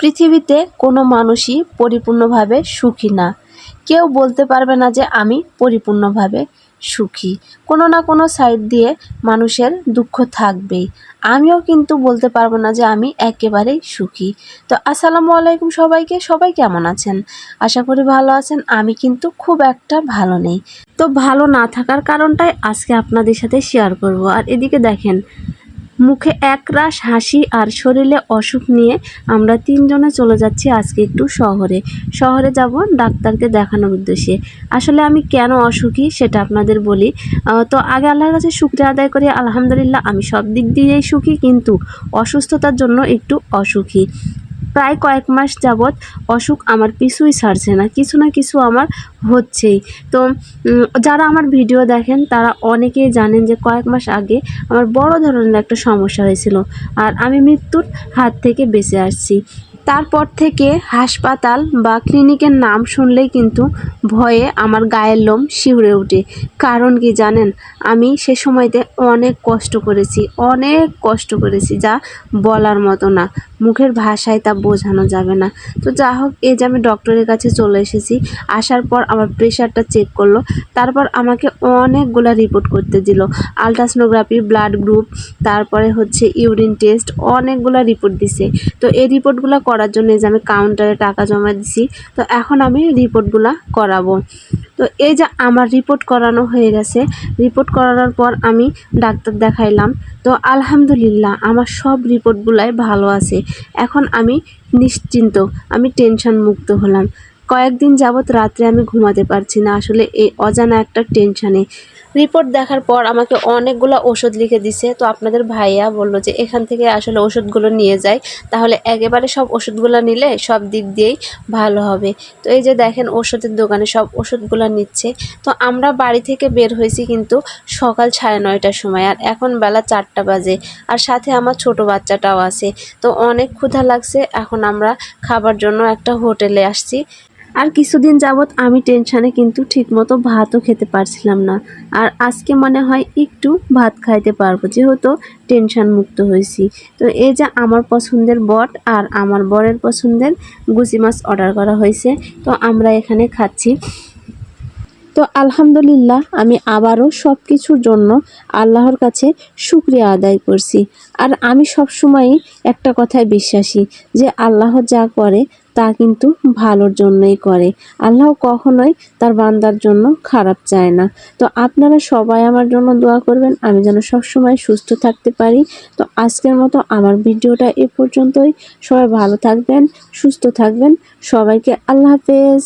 পৃথিবীতে কোনো মানুষই পরিপূর্ণভাবে সুখী না। কেউ বলতে পারবে না যে আমি পরিপূর্ণভাবে সুখী। কোনো না কোনো সাইড দিয়ে মানুষের দুঃখ থাকবেই। আমিও কিন্তু বলতে পারব না যে আমি একেবারেই সুখী। তো আসসালামু আলাইকুম সবাইকে। সবাই কেমন আছেন? আশা করি ভালো আছেন। আমি কিন্তু খুব একটা ভালো নেই। তো ভালো না থাকার কারণটাই আজকে আপনাদের সাথে শেয়ার করব। আর এদিকে দেখেন মুখে একরাশ হাসি আর শরীরে অসুখ নিয়ে আমরা তিনজনে চলে যাচ্ছি আজকে একটু শহরে। শহরে যাব ডাক্তারকে দেখানোর উদ্দেশ্যে। আসলে আমি কেন অসুখী সেটা আপনাদের বলি। তো আগে আল্লাহর কাছে শুক্রিয়া আদায় করি, আলহামদুলিল্লাহ আমি সব দিক দিয়েই সুখী, কিন্তু অসুস্থতার জন্য একটু অসুখী। প্রায় কয়েক মাস যাবৎ অসুখ আমার পিছুই ছাড়ছে না, কিছু না কিছু আমার হচ্ছেই। তো যারা আমার ভিডিও দেখেন, তারা অনেকেই জানেন যে কয়েক মাস আগে আমার বড় ধরনের একটা সমস্যা হয়েছিল আর আমি মৃত্যুর হাত থেকে বেঁচে আসছি। তারপর থেকে হাসপাতাল বা ক্লিনিকের নাম শুনলেই কিন্তু ভয়ে আমার গায়ের লোম শিউরে ওঠে কারণ কি জানেন? আমি সে সময়তে অনেক কষ্ট করেছি, অনেক কষ্ট করেছি যা বলার মতো না। মুখের ভাষায় তা বোঝানো যাবে না। তো যা হোক, এই যে আমি ডক্টরের কাছে চলে এসেছি, আসার পর আমার প্রেশারটা চেক করল, তারপর আমাকে অনেকগুলা রিপোর্ট করতে দিল। আলট্রাসোনোগ্রাফি ব্লাড গ্রুপ তারপরে হচ্ছে ইউরিন টেস্ট অনেকগুলা রিপোর্ট দিছে। তো এই রিপোর্টগুলো করার জন্য এই যে আমি কাউন্টারে টাকা জমা দিছি, তো এখন আমি রিপোর্টগুলা করাবো। তো এই যে আমার রিপোর্ট করানো হয়ে গেছে রিপোর্ট করানোর পর আমি ডাক্তার দেখাইলাম। তো আলহামদুলিল্লাহ, আমার সব রিপোর্টগুলাই ভালো আছে। এখন আমি নিশ্চিন্ত, আমি টেনশন মুক্ত হলাম। কয়েকদিন যাবৎ রাত্রে আমি ঘুমাতে পারছি না। আসলে এই অজানা একটা টেনশানে। রিপোর্ট দেখার পর আমাকে অনেকগুলো ওষুধ লিখে দিছে। তো আপনাদের ভাইয়া বলল যে, এখান থেকে আসলে ওষুধগুলো নিয়ে যায় তাহলে একেবারে সব ওষুধগুলো নিলে সব দিক দিয়েই ভালো হবে। তো এই যে দেখেন, ওষুধের দোকানে সব ওষুধগুলো নিচ্ছে। তো আমরা বাড়ি থেকে বের হয়েছি কিন্তু সকাল সাড়ে নয়টার সময়। আর এখন বেলা চারটা বাজে। আর সাথে আমার ছোট বাচ্চাটাও আছে। তো অনেক ক্ষুধা লাগছে। এখন আমরা খাবার জন্য একটা হোটেলে আসছি। আর কিছুদিন যাবৎ আমি টেনশানে কিন্তু ঠিকমতো ভাতও খেতে পারছিলাম না। আর আজকে মনে হয় একটু ভাত খাইতে পারব, যেহেতু টেনশান মুক্ত হয়েছি। তো এই যে আমার পছন্দের বট আর আমার বরের পছন্দের গুচি মাছ অর্ডার করা হয়েছে, তো আমরা এখানে খাচ্ছি। তো আলহামদুলিল্লাহ, আমি আবারও সব কিছুর জন্য আল্লাহর কাছে শুক্রিয়া আদায় করছি। আর আমি সবসময়ই একটা কথায় বিশ্বাসী যে আল্লাহ যা করে তা কিন্তু ভালোর জন্যই করে। আল্লাহ কখনোই তার বান্দার জন্য খারাপ চায় না। তো আপনারা সবাই আমার জন্য দোয়া করবেন, আমি যেন সবসময় সুস্থ থাকতে পারি। তো আজকের মতো আমার ভিডিওটা এ পর্যন্তই। সবাই ভালো থাকবেন, সুস্থ থাকবেন। সবাইকে আল্লাহ হাফেজ।